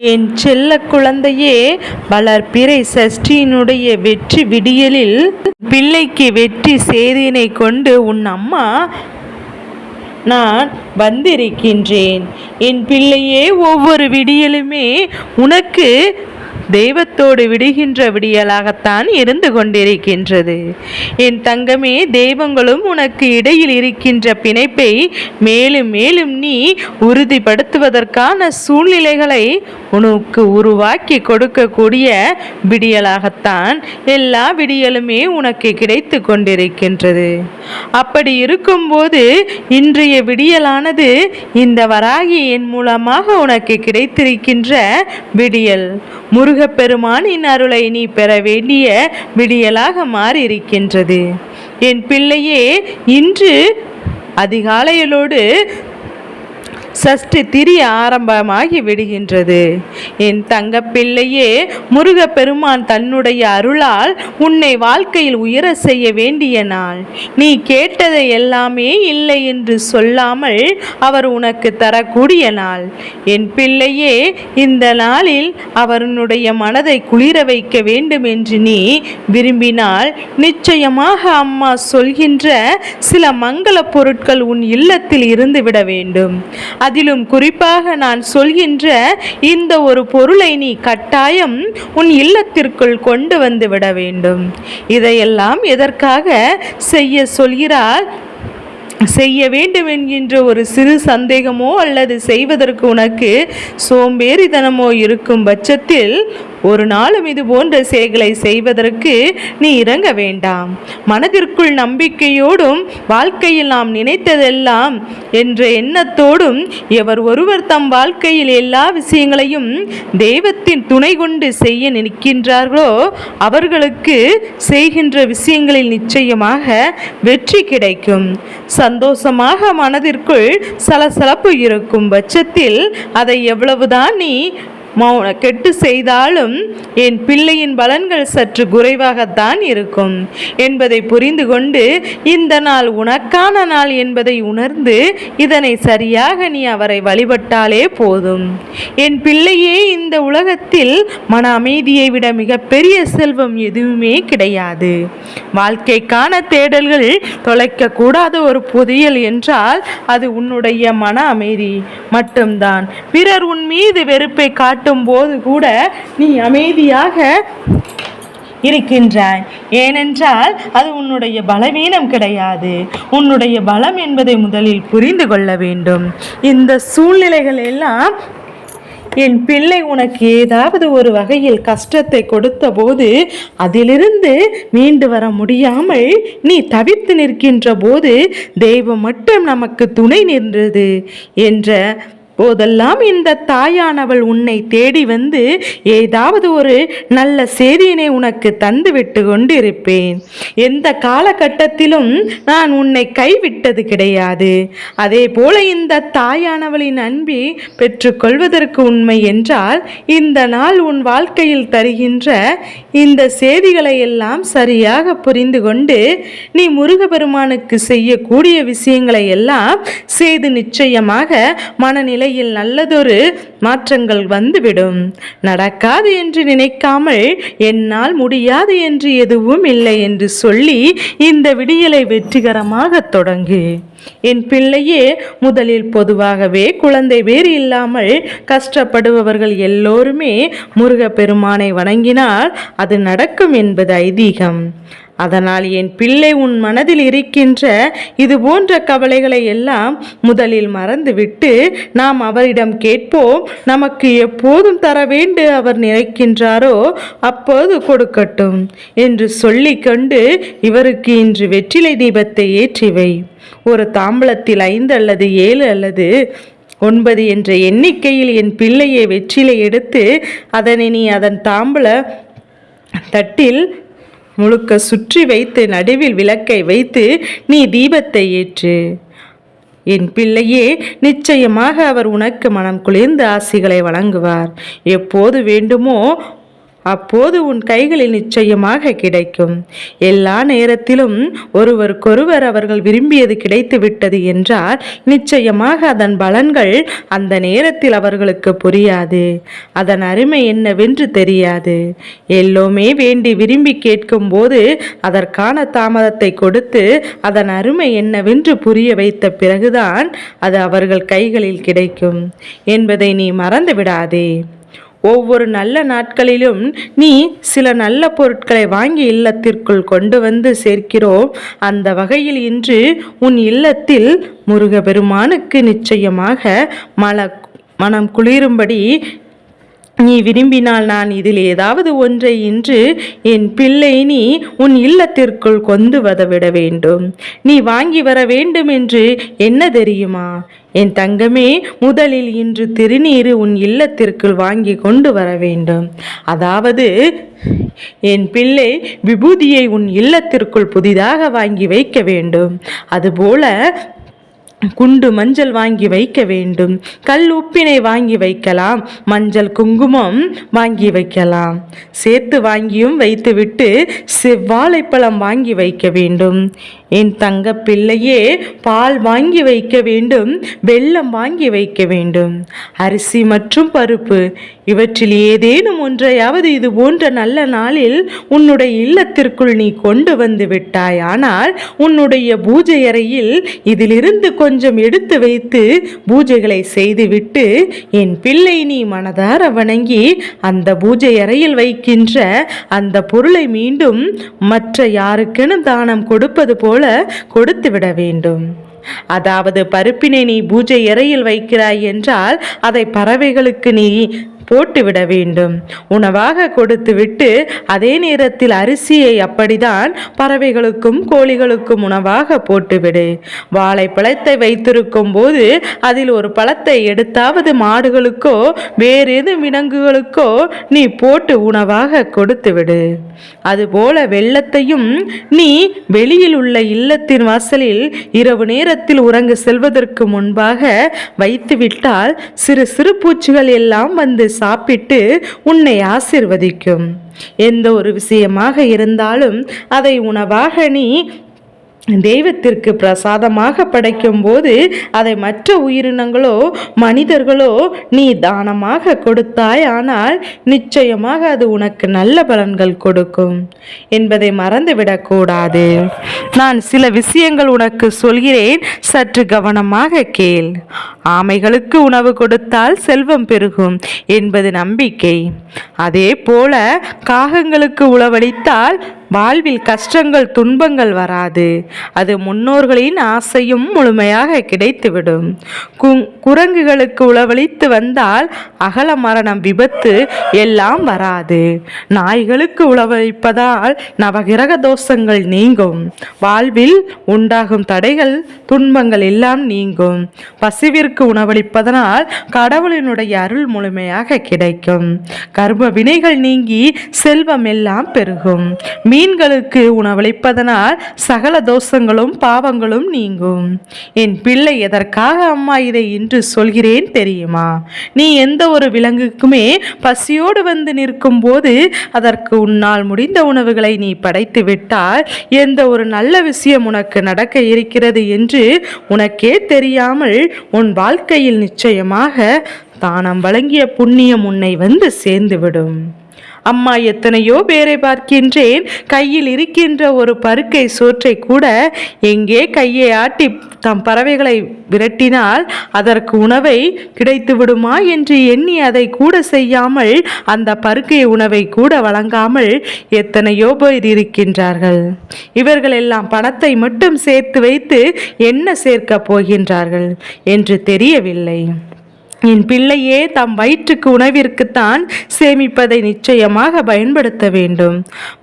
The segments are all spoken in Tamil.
என் செல்ல குழந்தையே வளர்பிறை சஷ்டியினுடைய வெற்றி விடியலில் பிள்ளைக்கு வெற்றி செய்தியினை கொண்டு உன் அம்மா நான் வந்திருக்கின்றேன். என் பிள்ளையே ஒவ்வொரு விடியலுமே உனக்கு தெய்வத்தோடு விடுகின்ற விடியலாகத்தான் இருந்து கொண்டிருக்கின்றது. என் தங்கமே தெய்வங்களும் உனக்கு இடையில் இருக்கின்ற பிணைப்பை மேலும் மேலும் நீ உறுதிப்படுத்துவதற்கான சூழ்நிலைகளை உனக்கு உருவாக்கி கொடுக்கக்கூடிய விடியலாகத்தான் எல்லா விடியலுமே உனக்கு கிடைத்து கொண்டிருக்கின்றது. அப்படி இருக்கும்போது இன்றைய விடியலானது இந்த வராகி என் மூலமாக உனக்கு கிடைத்திருக்கின்ற விடியல். முருகப்பெருமானின் அருளை நீ பெற வேண்டிய விடியலாக மாறியிருக்கின்றது. என் பிள்ளையே இன்று அதிகாலையிலோடு சஷ்டி திரி ஆரம்பமாகி விடுகின்றது. என் தங்கப்பிள்ளையே முருகப்பெருமான் தன்னுடைய அருளால் உன்னை வாழ்க்கையில் உயர செய்ய வேண்டிய நாள். நீ கேட்டதை எல்லாமே இல்லை என்று சொல்லாமல் அவர் உனக்கு தரக்கூடிய நாள். என் பிள்ளையே இந்த நாளில் அவனுடைய மனதை குளிர வைக்க வேண்டும் என்று நீ விரும்பினால் நிச்சயமாக அம்மா சொல்கின்ற சில மங்கள பொருட்கள் உன் இல்லத்தில் இருந்து விட வேண்டும். அதிலும் குறிப்பாக நான் சொல்கின்ற இந்த ஒரு பொருளை நீ கட்டாயம் உன் இல்லத்திற்குள் கொண்டு வந்து விட வேண்டும். இதையெல்லாம் எதற்காக செய்ய சொல்கிறார் செய்ய வேண்டும் என்கின்ற ஒரு சிறு சந்தேகமோ அல்லது செய்வதற்கு உனக்கு சோம்பேறித்தனமோ இருக்கும் பட்சத்தில் ஒரு நாளும் இது போன்ற செயல்களை செய்வதற்கு நீ இறங்க வேண்டாம். மனதிற்குள் நம்பிக்கையோடும் வாழ்க்கையில் நாம் நினைத்ததெல்லாம் என்ற எண்ணத்தோடும் எவர் ஒருவர் தம் வாழ்க்கையில் எல்லா விஷயங்களையும் தெய்வத்தின் துணை கொண்டு செய்ய நிற்கின்றார்களோ அவர்களுக்கு செய்கின்ற விஷயங்களில் நிச்சயமாக வெற்றி கிடைக்கும். சந்தோஷமாக மனதிற்குள் சலசலப்பு இருக்கும் பட்சத்தில் அதை எவ்வளவுதான் நீ மௌன கெட்டு செய்தாலும் என் பிள்ளையின் பலன்கள் சற்று குறைவாகத்தான் இருக்கும். என்பதை புரிந்து கொண்டு இந்த நாள் உனக்கான நாள் என்பதை உணர்ந்து இதனை சரியாக நீ அவரை வழிபட்டாலே போதும். என் பிள்ளையே இந்த உலகத்தில் மன அமைதியை விட மிகப்பெரிய செல்வம் எதுவுமே கிடையாது. வாழ்க்கைக்கான தேடல்கள் தொலைக்கக்கூடாத ஒரு புதையல் என்றால் அது உன்னுடைய மன அமைதி மட்டும்தான். பிறர் உன் மீது வெறுப்பை காட்டும் போது கூட நீ அமைதியாக இருக்கின்றாய். ஏனென்றால் அது உன்னுடைய பலவீனம் கிடையாது. உன்னுடைய பலம் என்பதை முதலில் புரிந்து கொள்ள வேண்டும். இந்த சூழ்நிலைகள் எல்லாம் என் பிள்ளை உனக்கு ஏதாவது ஒரு வகையில் கஷ்டத்தை கொடுத்த போது அதிலிருந்து மீண்டு வர முடியாமல் நீ தவித்து நிற்கின்ற போது தெய்வம் மட்டும் நமக்கு துணை நின்றது என்ற போதெல்லாம் இந்த தாயானவள் உன்னை தேடி வந்து ஏதாவது ஒரு நல்ல செய்தியினை உனக்கு தந்து விட்டு கொண்டிருப்பேன். எந்த காலகட்டத்திலும் நான் உன்னை கைவிட்டது கிடையாது. அதே போல இந்த தாயானவளின் அன்பி பெற்றுக்கொள்வதற்கு உண்மை என்றால் இந்த நாள் உன் வாழ்க்கையில் தருகின்ற இந்த செய்திகளை எல்லாம் சரியாக புரிந்து கொண்டு நீ முருகபெருமானுக்கு செய்யக்கூடிய விஷயங்களை எல்லாம் செய்து நிச்சயமாக மனநிலை நிலையில் நல்லதொரு மாற்றங்கள் வந்துவிடும். நடக்காது என்று நினைக்காமல் என்னால் முடியாது என்று எதுவும் இல்லை என்று சொல்லி இந்த விடியலை வெற்றிகரமாக தொடங்கு. என் பிள்ளையே முதலில் பொதுவாகவே குழந்தை வேறு இல்லாமல் கஷ்டப்படுபவர்கள் எல்லோருமே முருகப்பெருமானை வணங்கினால் அது நடக்கும் என்பது ஐதீகம். அதனால் என் பிள்ளை உன் மனதில் இருக்கின்ற இது போன்ற கவலைகளை எல்லாம் முதலில் மறந்துவிட்டு நாம் அவரிடம் கேட்போம். நமக்கு எப்போதும் தர வேண்டு அவர் நினைக்கின்றாரோ அப்போது கொடுக்கட்டும் என்று சொல்லிக்கொண்டு இவருக்கு இன்று வெற்றிலை தீபத்தை ஏற்றிவை ஒரு தாம்பலத்தில் ஐந்து அல்லது ஏழு அல்லது ஒன்பது என்ற எண்ணிக்கையில் என் பிள்ளையை வெற்றிலை எடுத்து அதனை நீ அதன் தாம்பல தட்டில் முழுக்க சுற்றி வைத்து நடுவில் விளக்கை வைத்து நீ தீபத்தை ஏற்று. என் பிள்ளையே நிச்சயமாக அவர் உனக்கு மனம் குளிர்ந்த ஆசிகளை வழங்குவார். எப்போது வேண்டுமோ அப்போது உன் கைகளில் நிச்சயமாக கிடைக்கும். எல்லா நேரத்திலும் ஒருவருக்கொருவர் அவர்கள் விரும்பியது கிடைத்து விட்டது என்றால் நிச்சயமாக அதன் பலன்கள் அந்த நேரத்தில் அவர்களுக்கு புரியாது. அதன் அருமை என்னவென்று தெரியாது. எல்லோமே வேண்டி விரும்பி கேட்கும் போது அதற்கான தாமதத்தை கொடுத்து அதன் அருமை என்னவென்று புரிய வைத்த பிறகுதான் அது அவர்கள் கைகளில் கிடைக்கும் என்பதை நீ மறந்து விடாதே ஒவ்வொரு நல்ல நாட்களிலும் நீ சில நல்ல பொருட்களை வாங்கி இல்லத்திற்குள் கொண்டு வந்து சேர்க்கிறோம் அந்த வகையில் இன்று உன் இல்லத்தில் முருகபெருமானுக்கு நிச்சயமாக மல மனம் குளிரும்படி நீ விரும்பினால் நான் இதில் ஏதாவது ஒன்றை இன்று என் பிள்ளை நீ உன் இல்லத்திற்குள் கொண்டு வதவிட வேண்டும். நீ வாங்கி வர வேண்டும் என்று என்ன தெரியுமா? என் தங்கமே முதலில் இன்று திருநீர் உன் இல்லத்திற்குள் வாங்கி கொண்டு வர வேண்டும். அதாவது என் பிள்ளை விபூதியை உன் இல்லத்திற்குள் புதிதாக வாங்கி வைக்க வேண்டும். அதுபோல குண்டு மஞ்சள் வாங்கி வைக்க வேண்டும். கல் உப்பினை வாங்கி வைக்கலாம். மஞ்சள் குங்குமம் வாங்கி வைக்கலாம். சேர்த்து வாங்கியும் வைத்துவிட்டு செவ்வாழைப்பழம் வாங்கி வைக்க வேண்டும். என் தங்க பிள்ளையே பால் வாங்கி வைக்க வேண்டும் வெள்ளம் வாங்கி வைக்க வேண்டும். அரிசி மற்றும் பருப்பு இவற்றில் ஏதேனும் ஒன்றையாவது இது போன்ற நல்ல நாளில் உன்னுடைய இல்லத்திற்குள் நீ கொண்டு வந்து விட்டாய். ஆனால் உன்னுடைய பூஜை அறையில் இதிலிருந்து கொஞ்சம் எடுத்து வைத்து பூஜைகளை செய்துவிட்டு என் பிள்ளை நீ மனதார வணங்கி அந்த பூஜை அறையில் வைக்கின்ற அந்த பொருளை மீண்டும் மற்ற யாருக்கெனும் தானம் கொடுப்பது போல் கொடுத்து விட வேண்டும். அதாவது பருப்பினை நீ பூஜை இறையில் வைக்கிறாய் என்றால் அதை பறவைகளுக்கு நீ போட்டுவிட வேண்டும். உணவாக கொடுத்துவிட்டு அதே நேரத்தில் அரிசியை அப்படிதான் பறவைகளுக்கும் கோழிகளுக்கும் உணவாக போட்டுவிடு. வாழைப்பழத்தை வைத்திருக்கும் போது அதில் ஒரு பழத்தை எடுத்தாவது மாடுகளுக்கோ வேறேது விலங்குகளுக்கோ நீ போட்டு உணவாக கொடுத்துவிடு. அதுபோல வெள்ளத்தையும் நீ வெளியில் உள்ள இல்லத்தின் வாசலில் இரவு நேரத்தில் உறங்க செல்வதற்கு முன்பாக வைத்துவிட்டால் சிறு சிறு பூச்சிகள் எல்லாம் வந்து சாப்பிட்டு உன்னை ஆசிர்வதிக்கும். எந்த ஒரு விஷயமாக இருந்தாலும் அதை உணவாக நீ தெய்வத்திற்கு பிரசாதமாக படைக்கும்போது அதை மற்ற உயிரினங்களோ மனிதர்களோ நீ தானமாக கொடுத்தாய் ஆனால் நிச்சயமாக அது உனக்கு நல்ல பலன்கள் கொடுக்கும் என்பதை மறந்துவிடக்கூடாது நான் சில விஷயங்கள் உனக்கு சொல்கிறேன் சற்று கவனமாக கேள். ஆமைகளுக்கு உணவு கொடுத்தால் செல்வம் பெருகும் என்பது நம்பிக்கை. அதே போல காகங்களுக்கு உணவளித்தால் வாழ்வில் கஷ்டங்கள் துன்பங்கள் வராது. அது முன்னோர்களின் ஆசையும் முழுமையாக கிடைத்துவிடும். குரங்குகளுக்கு உளவழித்து வந்தால் அகல மரணம் விபத்து எல்லாம் வராது. நாய்களுக்கு உளவழிப்பதால் நவகிரக தோஷங்கள் நீங்கும். வாழ்வில் உண்டாகும் தடைகள் துன்பங்கள் எல்லாம் நீங்கும். பசிவிற்கு உணவளிப்பதனால் கடவுளினுடைய அருள் முழுமையாக கிடைக்கும். கர்ம வினைகள் நீங்கி செல்வம் எல்லாம் பெருகும். மீன்களுக்கு உணவளிப்பதனால் சகல தோஷங்களும் பாவங்களும் நீங்கும். என் பிள்ளை எதற்காக அம்மா இதை இன்று சொல்கிறேன் தெரியுமா? நீ எந்த ஒரு விலங்குக்குமே பசியோடு வந்து நிற்கும் போது அதற்கு உன்னால் முடிந்த உணவுகளை நீ படைத்து விட்டால் எந்த ஒரு நல்ல விஷயம் உனக்கு நடக்க இருக்கிறது என்று உனக்கே தெரியாமல் உன் வாழ்க்கையில் நிச்சயமாக தானம் வழங்கிய புண்ணியம் உன்னை வந்து சேர்ந்துவிடும். அம்மா எத்தனையோ பேரை பார்க்கின்றேன். கையில் இருக்கின்ற ஒரு பருக்கை சோற்றை கூட எங்கே கையை ஆட்டி தம் பறவைகளை விரட்டினால் அதற்கு உணவை கிடைத்து விடுமா என்று எண்ணி அதை கூட செய்யாமல் அந்த பருக்கை உணவை கூட வழங்காமல் எத்தனையோ பேர் இருக்கின்றார்கள். இவர்கள் எல்லாம் பணத்தை மட்டும் சேர்த்து வைத்து என்ன சேர்க்கப் போகின்றார்கள் என்று தெரியவில்லை. என் பிள்ளையே தம் வயிற்றுக்கு உணவிற்குத்தான் சேமிப்பதை நிச்சயமாக பயன்படுத்த வேண்டும்.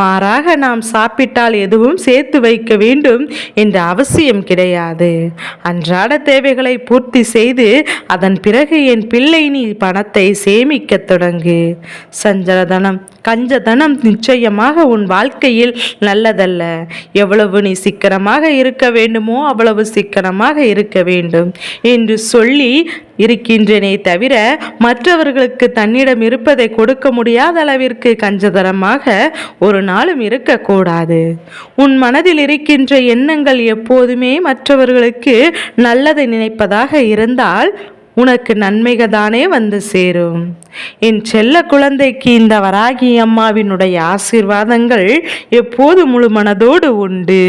மாறாக நாம் சாப்பிட்டால் எதுவும் சேர்த்து வைக்க வேண்டும் என்ற அவசியம் கிடையாது. அன்றாட தேவைகளை பூர்த்தி செய்து அதன் பிறகு என் பிள்ளை நீ பணத்தை சேமிக்க தொடங்கு. சஞ்சலதனம் கஞ்சதனம் நிச்சயமாக உன் வாழ்க்கையில் நல்லதல்ல. எவ்வளவு நீ சிக்கனமாக இருக்க வேண்டுமோ அவ்வளவு சிக்கனமாக இருக்க வேண்டும் என்று சொல்லி இருக்கின்றனே தவிர மற்றவர்களுக்கு தன்னிடம் இருப்பதை கொடுக்க முடியாத அளவிற்கு கஞ்சதனமாக ஒரு நாளும் இருக்கக்கூடாது. உன் மனதில் இருக்கின்ற எண்ணங்கள் எப்போதுமே மற்றவர்களுக்கு நல்லதை நினைப்பதாக இருந்தால் உனக்கு நன்மைகள் தானே வந்து சேரும். என் செல்ல குழந்தைக்கு இந்த வராகி அம்மாவினுடைய ஆசீர்வாதங்கள் எப்போது முழு மனதோடு உண்டு.